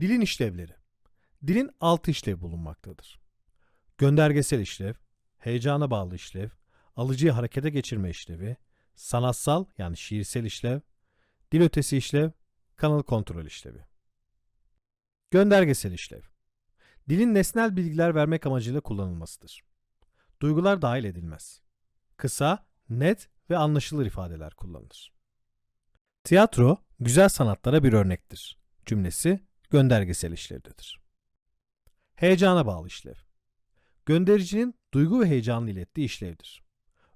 Dilin işlevleri. Dilin altı işlev bulunmaktadır. Göndergesel işlev, heyecana bağlı işlev, alıcıyı harekete geçirme işlevi, sanatsal yani şiirsel işlev, dil ötesi işlev, kanal kontrol işlevi. Göndergesel işlev. Dilin nesnel bilgiler vermek amacıyla kullanılmasıdır. Duygular dahil edilmez. Kısa, net ve anlaşılır ifadeler kullanılır. Tiyatro, güzel sanatlara bir örnektir. Cümlesi göndergesel işlevdedir. Heyecana bağlı işlev. Göndericinin duygu ve heyecanını ilettiği işlevdir.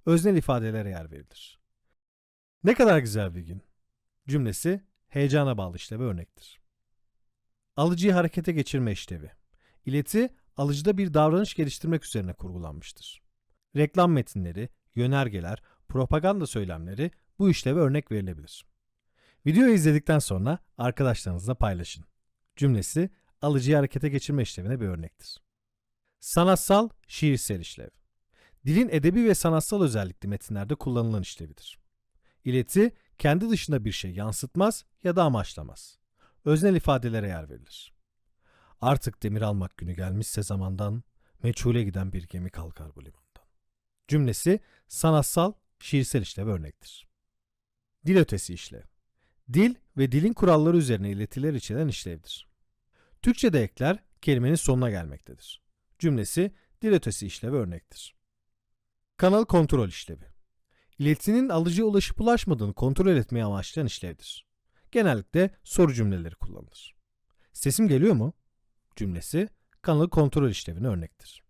Öznel ifadelere yer verilir. Ne kadar güzel bir gün. Cümlesi heyecana bağlı işleve örnektir. Alıcıyı harekete geçirme işlevi. İleti, alıcıda bir davranış geliştirmek üzerine kurgulanmıştır. Reklam metinleri, yönergeler, propaganda söylemleri bu işleve örnek verilebilir. Videoyu izledikten sonra arkadaşlarınızla paylaşın. Cümlesi alıcıyı harekete geçirme işlevine bir örnektir. Sanatsal, şiirsel işlev. Dilin edebi ve sanatsal özellikli metinlerde kullanılan işlevidir. İleti, kendi dışında bir şey yansıtmaz ya da amaçlamaz. Öznel ifadelere yer verilir. Artık demir almak günü gelmişse zamandan, meçhule giden bir gemi kalkar bu limandan. Cümlesi sanatsal, şiirsel işlev örnektir. Dil ötesi işlev. Dil ve dilin kuralları üzerine iletiler içeren işlevdir. Türkçe'de ekler kelimenin sonuna gelmektedir. Cümlesi dil ötesi işlevi örnektir. Kanal kontrol işlevi. İletinin alıcıya ulaşıp ulaşmadığını kontrol etmeye amaçlayan işlevdir. Genellikle soru cümleleri kullanılır. Sesim geliyor mu? Cümlesi kanalı kontrol işlevine örnektir.